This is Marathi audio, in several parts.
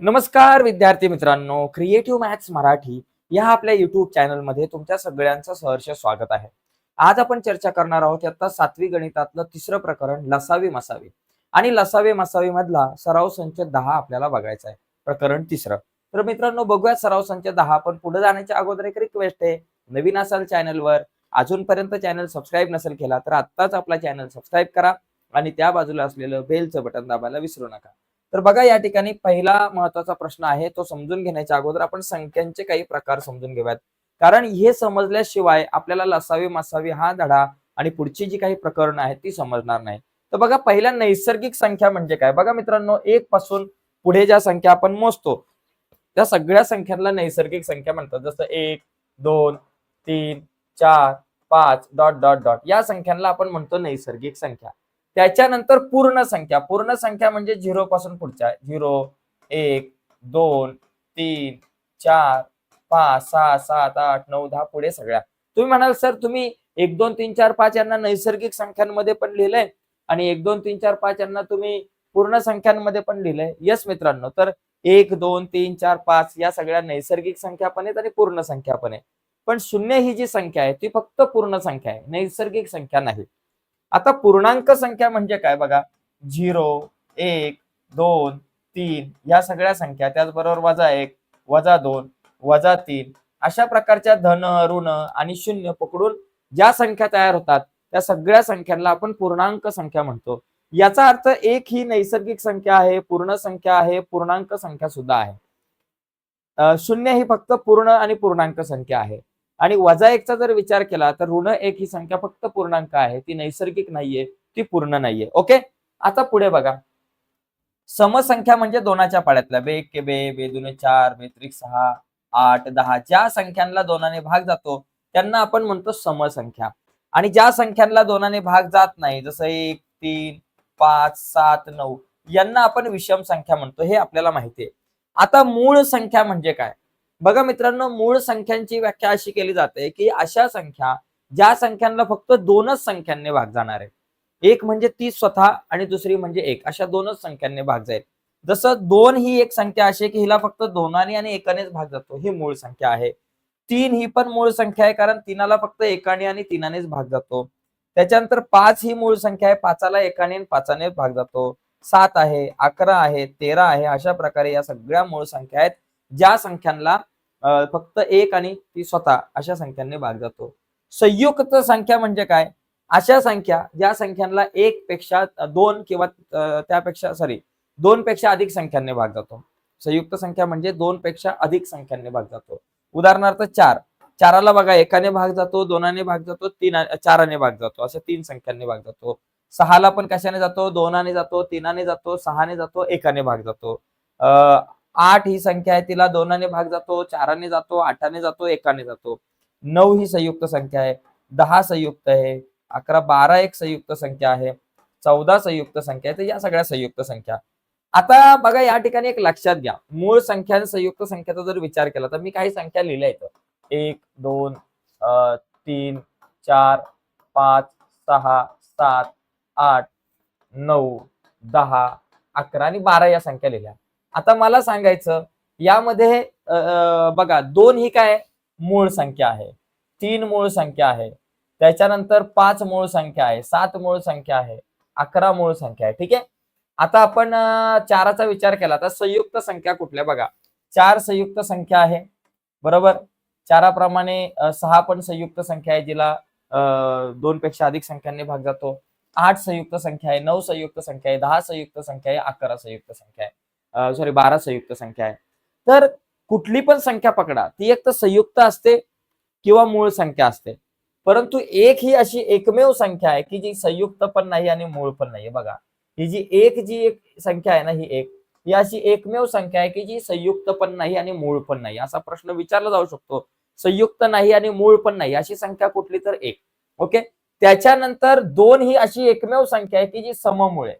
नमस्कार विद्यार्थी मित्रांनो क्रिएटिव्ह मॅथ्स मराठी या आपल्या युट्यूब चॅनलमध्ये तुमच्या सगळ्यांचं सहर्ष स्वागत आहे. आज आपण चर्चा करणार आहोत आता सातवी गणितातलं तिसरं प्रकरण लसावी मसावी. आणि लसावी मसावी मधला सराव संच दहा आपल्याला बघायचा आहे प्रकरण तिसरं. तर मित्रांनो बघूया सराव संच दहा पण पुढे जाण्याच्या अगोदर एक रिक्वेस्ट आहे. नवीन असाल चॅनलवर अजूनपर्यंत चॅनल सबस्क्राईब नसेल केला तर आत्ताच आपला चॅनल सबस्क्राईब करा. आणि त्या बाजूला असलेलं बेलचं बटन दाबायला विसरू नका. तर बघा या ठिकाणी पहिला महत्त्वाचा प्रश्न आहे तो समजून घेण्याच्या अगोदर आपण संख्यांचे काही प्रकार समजून घेऊयात. कारण हे समजल्याशिवाय आपल्याला लसावी मसावी हा धडा आणि पुढची जी काही प्रकरण आहेत ती समजणार नाही. तर बघा पहिल्या नैसर्गिक संख्या म्हणजे काय? बघा मित्रांनो एक पासून पुढे ज्या संख्या आपण मोजतो त्या सगळ्या संख्यांना नैसर्गिक संख्या म्हणतात. जसं एक दोन तीन चार पाच डॉट डॉट डॉट. या संख्यांना आपण म्हणतो नैसर्गिक संख्या. त्याच्यानंतर पूर्ण संख्या. पूर्ण संख्या म्हणजे झिरो पासून पुढच्या. झिरो एक दोन तीन चार पाच सहा सात आठ नऊ दहा पुढे सगळ्या. तुम्ही म्हणाल सर तुम्ही एक दोन तीन चार पाच यांना नैसर्गिक संख्यांमध्ये पण लिहिलंय आणि एक दोन तीन चार पाच यांना तुम्ही पूर्ण संख्यांमध्ये पण लिहिलंय. यस मित्रांनो. तर एक दोन तीन चार पाच या सगळ्या नैसर्गिक संख्या पण आहेत आणि पूर्ण संख्या पण आहे पण शून्य ही जी संख्या आहे ती फक्त पूर्ण संख्या आहे. नैसर्गिक संख्या नाही. आता पूर्णांक संख्या म्हणजे काय बघा? झिरो एक दोन तीन या सगळ्या संख्या त्याचबरोबर वजा एक वजा दोन वजा तीन अशा प्रकारच्या धन ऋण आणि शून्य पकडून ज्या संख्या तयार होतात त्या सगळ्या संख्यांना आपण पूर्णांक संख्या म्हणतो. याचा अर्थ एक ही नैसर्गिक संख्या आहे पूर्ण संख्या आहे पूर्णांक संख्या सुद्धा आहे. शून्य ही फक्त पूर्ण आणि पूर्णांक संख्या आहे. आणि वजा एकचा जर विचार केला तर ऋण एक ही संख्या फक्त पूर्णांक आहे. ती नैसर्गिक नाहीये ती पूर्ण नाहीये. ओके? आता पुढे बघा. समसंख्या म्हणजे दोनाच्या पाड्यातल्या. बे एक के बे बे दुने चार बे त्रिक सहा आठ दहा. ज्या संख्यांना दोनाने भाग जातो त्यांना आपण म्हणतो समसंख्या. आणि ज्या संख्यांना दोनाने भाग जात नाही जसं एक तीन पाच सात नऊ यांना आपण विषम संख्या म्हणतो. हे आपल्याला माहिती आहे आता मूळ संख्या म्हणजे काय? बघा मित्रांनो मूळ संख्यांची व्याख्या अशी केली जाते की अशा संख्या ज्या संख्यांना फक्त दोनच संख्यांनी भाग जाणार आहे. एक म्हणजे ती स्वतः आणि दुसरी म्हणजे एक. अशा दोनच संख्यांनी भाग जाईल. जसं दोन ही एक संख्या अशी की हिला फक्त दोनाने आणि एकानेच भाग जातो. ही मूळ संख्या आहे. तीन ही पण मूळ संख्या आहे कारण तीनाला फक्त एकाने आणि तीनानेच भाग जातो. त्याच्यानंतर पाच ही मूळ संख्या आहे. पाचाला एकाने आणि पाचाने भाग जातो. सात आहे अकरा आहे तेरा आहे. अशा प्रकारे या सगळ्या मूळ संख्या आहेत. ज्या संख्यांना फक्त एक आणि ती स्वतः अशा संख्यांनी भाग जातो. संयुक्त संख्या म्हणजे काय? अशा संख्या ज्या संख्यांना एक पेक्षा दोन किंवा त्यापेक्षा सॉरी दोन पेक्षा अधिक संख्यांनी भाग जातो. संयुक्त संख्या म्हणजे दोन पेक्षा अधिक संख्यांनी भाग जातो. उदाहरणार्थ चार. चाराला बघा एकाने भाग जातो दोनाने भाग जातो तीन चाराने भाग जातो. अशा तीन संख्यांनी भाग जातो. सहाला पण कशाने जातो? दोनाने जातो तीनाने जातो सहाने जातो एकाने भाग जातो. अं, आठ ही संख्या आहे तिला दोनाने भाग जातो चाराने जातो आठाने जातो एकाने जातो. नऊ ही संयुक्त संख्या आहे दहा संयुक्त आहे अकरा बारा एक संयुक्त संख्या आहे चौदा संयुक्त संख्या आहे तर या सगळ्या संयुक्त संख्या. आता बघा या ठिकाणी एक लक्षात घ्या. मूळ संख्या आणि संयुक्त संख्याचा जर विचार केला तर मी काही संख्या लिहिल्या आहेत. एक दोन तीन चार पाच सहा सात आठ नऊ दहा अकरा आणि बारा या संख्या लिहिल्या. आता मला सांगायचं यामध्ये बघा दोन ही काय मूळ संख्या आहे. तीन मूळ संख्या आहे. त्याच्यानंतर पाच मूळ संख्या आहे सात मूळ संख्या आहे अकरा मूळ संख्या आहे ठीक आहे? आता आपण चाराचा विचार केला तर संयुक्त संख्या कुठल्या बघा? चार संयुक्त संख्या आहे बरोबर? चाराप्रमाणे सहा पण संयुक्त संख्या आहे जिला दोन पेक्षा अधिक संख्यांनी भाग जातो. आठ संयुक्त संख्या आहे नऊ संयुक्त संख्या आहे दहा संयुक्त संख्या आहे अकरा संयुक्त संख्या आहे. सॉरी बारा संयुक्त संख्या आहे. तर कुठली पण संख्या पकडा. ती एक तर संयुक्त असते किंवा मूळ संख्या असते. परंतु एक ही अशी एकमेव संख्या आहे की जी संयुक्त पण नाही आणि मूळ पण नाही. बघा. ही जी एक जी एक संख्या आहे ना ही एक ही अशी एकमेव संख्या आहे की जी संयुक्त पण नाही आणि मूळ पण नाही. असा प्रश्न विचारला जाऊ शकतो. संयुक्त नाही आणि मूळ पण नाही. अशी संख्या कुठली तर एक. ओके? त्याच्यानंतर दोन ही अशी एकमेव संख्या आहे की जी सममूळ. आहे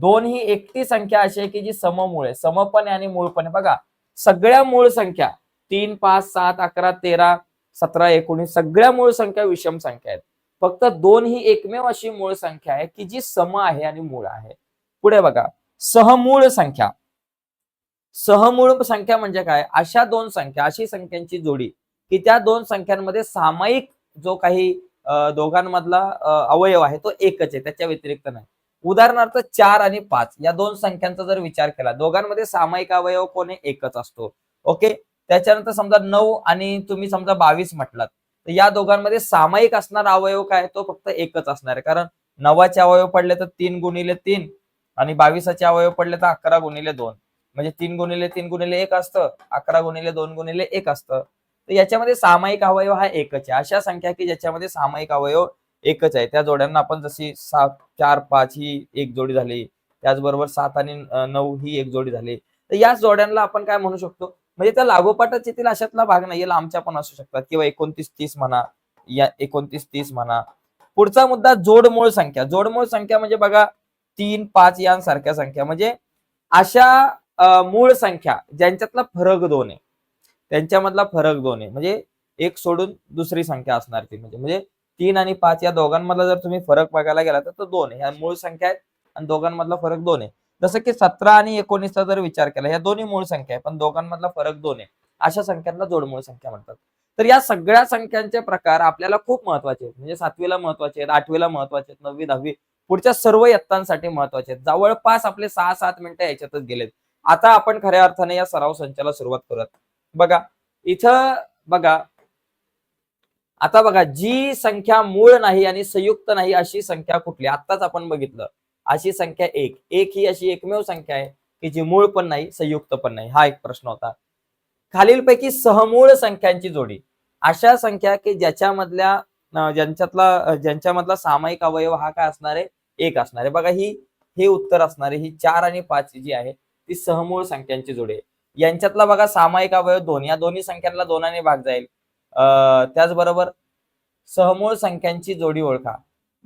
दोन ही एकटी संख्या अशी आहे की जी सममूळ आहे समपणे आणि मूळपण. बघा सगळ्या मूळ संख्या तीन पाच सात अकरा तेरा सतरा एकोणीस सगळ्या मूळ संख्या विषम संख्या आहेत. फक्त दोन ही एकमेव अशी मूळ संख्या आहे की जी सम आहे आणि मूळ आहे. पुढे बघा सहमूळ संख्या. सहमूळ संख्या म्हणजे काय? अशा दोन संख्या अशी संख्यांची जोडी की त्या दोन संख्यांमध्ये सामायिक जो काही दोघांमधला अवयव आहे तो एकच आहे त्याच्या व्यतिरिक्त नाही. उदाहरणार्थ चार आणि पाच या दोन संख्यांचा जर विचार केला दोघांमध्ये सामायिक अवयव कोणी एकच असतो. ओके? त्याच्यानंतर समजा नऊ आणि तुम्ही समजा बावीस म्हटलात तर या दोघांमध्ये सामायिक असणारा अवयव काय? तो फक्त एकच असणार आहे. कारण नवाचे अवयव पडले तर तीन गुणिले तीन आणि बावीसाचे अवयव पडले तर अकरा गुणिले दोन. म्हणजे तीन गुणिले तीन गुणिले एक असतं अकरा गुणिले दोन गुणिले एक असतं. तर याच्यामध्ये सामायिक अवयव हा एकच आहे. अशा संख्या की ज्याच्यामध्ये सामायिक अवयव एकच आहे. त्या जोड्यांना आपण जशी सात चार पाच ही एक जोडी झाली त्याचबरोबर सात आणि नऊ ही एक जोडी झाली तर याच जोड्यांना आपण काय म्हणू शकतो? म्हणजे त्या लागोपाठच येथील अशातला भाग नाही. लांबच्या पण असू शकतात. किंवा एकोणतीस तीस म्हणा या एकोणतीस तीस म्हणा. पुढचा मुद्दा जोडमूळ संख्या. जोडमूळ संख्या म्हणजे बघा तीन पाच यांसारख्या संख्या. म्हणजे अशा मूळ संख्या ज्यांच्यातला फरक दोन आहे. त्यांच्यामधला फरक दोन आहे. म्हणजे एक सोडून दुसरी संख्या असणार ती. म्हणजे म्हणजे तीन आणि पाच या दोघांमधला जर तुम्ही फरक बघायला गेला तर दोन ह्या मूळ संख्या आहेत आणि दोघांमधला फरक दोन आहे. जसं की सतरा आणि एकोणीसचा जर विचार केला या दोन्ही मूळ संख्या आहे पण दोघांमधला फरक दोन आहे. अशा संख्यांना जोडमूळ संख्या म्हणतात. तर या सगळ्या संख्यांचे प्रकार आपल्याला खूप महत्त्वाचे आहेत. म्हणजे सातवीला महत्त्वाचे आहेत आठवीला महत्त्वाचे आहेत नववी दहावी पुढच्या सर्व यत्तांसाठी महत्त्वाचे आहेत. जवळपास आपले सहा सात मिनिटं याच्यातच गेलेत. आता आपण खऱ्या अर्थाने या सराव संचाला सुरुवात करूयात. बघा इथं बघा आता बघा जी संख्या मूळ नाही आणि संयुक्त नाही अशी संख्या कुठली? आत्ताच आपण बघितलं. अशी संख्या एक. एक ही अशी एकमेव संख्या आहे की जी मूळ पण नाही संयुक्त पण नाही. हा एक प्रश्न होता. खालीलपैकी सहमूळ संख्यांची जोडी. अशा संख्या की ज्याच्यामधल्या ज्यांच्यातला ज्यांच्यामधला सामायिक अवयव हा काय असणार आहे? एक असणार आहे. बघा ही हे उत्तर असणार आहे. ही चार आणि पाच जी आहे ती सहमूळ संख्यांची जोडी आहे. यांच्यातला बघा सामायिक अवयव दोन. या दोन्ही संख्यांना दोनाने भाग जाईल. त्याचबरोबर सहमूळ संख्यांची जोडी ओळखा.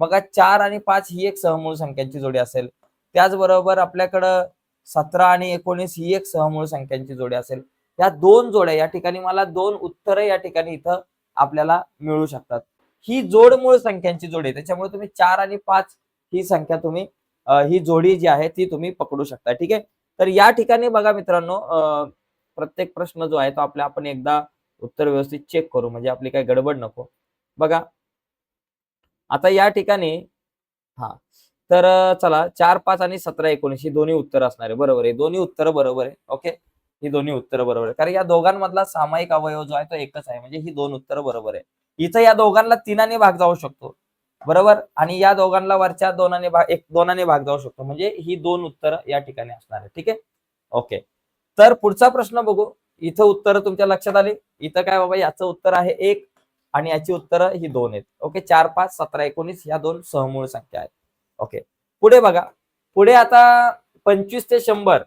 बघा चार आणि पाच ही एक सहमूळ संख्यांची जोडी असेल. त्याचबरोबर आपल्याकडं सतरा आणि एकोणीस ही एक सहमूळ संख्यांची जोडी असेल. या दोन जोड्या या ठिकाणी मला दोन उत्तरं या ठिकाणी इथं आपल्याला मिळू शकतात. ही जोड मूळ संख्यांची जोडी आहे. त्याच्यामुळे तुम्ही चार आणि पाच ही संख्या तुम्ही ही जोडी जी आहे ती तुम्ही पकडू शकता. ठीक आहे? तर या ठिकाणी बघा मित्रांनो प्रत्येक प्रश्न जो आहे तो आपल्या आपण एकदा उत्तर व्यवस्थित चेक करू म्हणजे आपली काही गडबड नको. बघा आता या ठिकाणी हा तर चला चार पाच आणि सतरा एकोणीस ही दोन्ही उत्तर असणार आहे बरोबर आहे. दोन्ही उत्तर बरोबर आहे. ओके? ही दोन्ही उत्तर बरोबर आहे कारण या दोघांमधला सामायिक अवयव जो आहे तो एकच आहे. म्हणजे ही दोन उत्तर बरोबर आहे. इथं या दोघांना तीनाने भाग जाऊ शकतो. बरोबर? आणि या दोघांना वरच्या दोनाने भाग एक दोनाने भाग जाऊ शकतो. म्हणजे ही दोन उत्तर या ठिकाणी असणार आहे ठीक आहे? ओके. तर पुढचा प्रश्न बघू. इथं उत्तर तुमच्या लक्षात आले. इथं काय बाबा याचं उत्तर आहे एक आणि याची उत्तरं ही दोन आहेत. ओके चार पाच सतरा एकोणीस ह्या दोन सहमूळ संख्या आहेत. ओके पुढे बघा. पुढे आता पंचवीस ते शंभर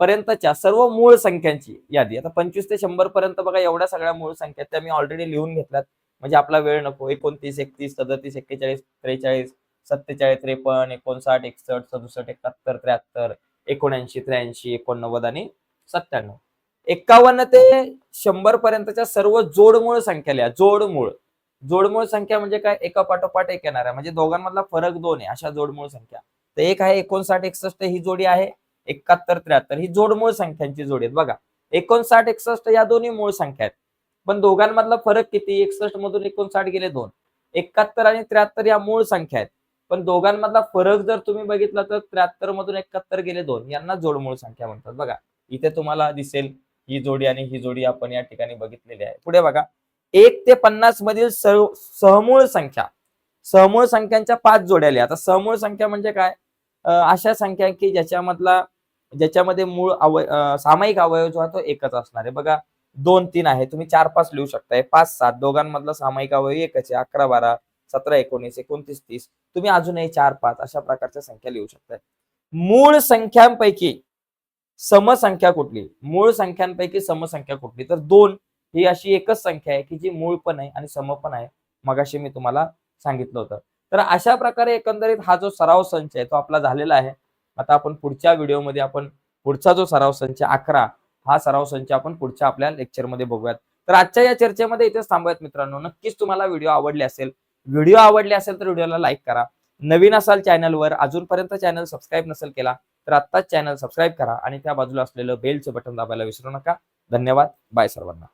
पर्यंतच्या सर्व मूळ संख्यांची यादी. आता पंचवीस ते शंभर पर्यंत बघा एवढ्या सगळ्या मूळ संख्या आहेत, त्या मी ऑलरेडी लिहून घेतल्यात. म्हणजे आपला वेळ नको. एकोणतीस एकतीस सदतीस एक्केचाळीस त्रेचाळीस सत्तेचाळीस त्रेपन्न एकोणसाठ एकसष्ट सदुसष्ट एकाहत्तर त्र्याहत्तर एकोणऐंशी त्र्याऐंशी एकोणनव्वद आणि सत्त्याण्णव. एकावन्न ते शंभर पर्यंतच्या सर्व जोडमूळ संख्या लिहा जोडमूळ. जोडमूळ संख्या म्हणजे काय? एका पाठोपाठ एक येणार आहे. म्हणजे दोघांमधला फरक दोन आहे अशा जोडमूळ संख्या. तर एक आहे एकोणसाठ एकसष्ट ही जोडी आहे. एकाहत्तर त्र्याहत्तर ही जोडमूळ संख्यांची जोडी आहेत. बघा एकोणसाठ एकसष्ट या दोन्ही मूळ संख्या आहेत. पण दोघांमधला फरक किती? एकसष्ट मधून एकोणसाठ गेले दोन. एकाहत्तर आणि त्र्याहत्तर या मूळ संख्या आहेत. पण दोघांमधला फरक जर तुम्ही बघितला तर त्र्याहत्तर मधून एकाहत्तर गेले दोन. यांना जोडमूळ संख्या म्हणतात. बघा इथे तुम्हाला दिसेल. ही जोडी आणि ही जोडी आपण या ठिकाणी बघितलेली आहे. पुढे बघा. एक ते पन्नास मधील सहमूळ संख्या. सहमूळ संख्यांच्या पाच जोड्या लिहा आता सहमूळ संख्या म्हणजे काय? अशा संख्या की ज्याच्यामधला ज्याच्यामध्ये मूळ अवय सामायिक अवयव जो आहे तो एकच असणार आहे. बघा दोन तीन आहे. तुम्ही चार पाच लिहू शकताय. पाच सात. दोघांमधला सामायिक अवयव एकच आहे. अकरा बारा सतरा एकोणीस एकोणतीस तीस. तुम्ही अजूनही चार पाच अशा प्रकारच्या संख्या लिहू शकताय. मूळ संख्यांपैकी समसंख्या कुठली? मूळ संख्यांपैकी समसंख्या कुठली? तर दोन ही अशी एकच संख्या आहे की जी मूळ पण आहे आणि सम पण आहे. मगाशी मी तुम्हाला सांगितलं होतं. तर अशा प्रकारे एकंदरीत हा जो सराव संच आहे तो आपला झालेला आहे. आता आपण पुढच्या व्हिडिओमध्ये आपण पुढचा जो सराव संच अकरा हा सराव संच आपण पुढच्या आपल्या लेक्चरमध्ये बघूयात. तर आजच्या या चर्चेमध्ये इथेच थांबूयात मित्रांनो. नक्कीच तुम्हाला व्हिडिओ आवडले असेल व्हिडिओ आवडले असेल तर व्हिडिओला लाईक करा. नवीन असाल चॅनलवर अजूनपर्यंत चॅनल सबस्क्राईब नसेल केला तर आत्ताच चॅनल सबस्क्राईब करा आणि त्या बाजूला असलेलं बेलचं बटन दाबायला विसरू नका. धन्यवाद. बाय सर्वांना.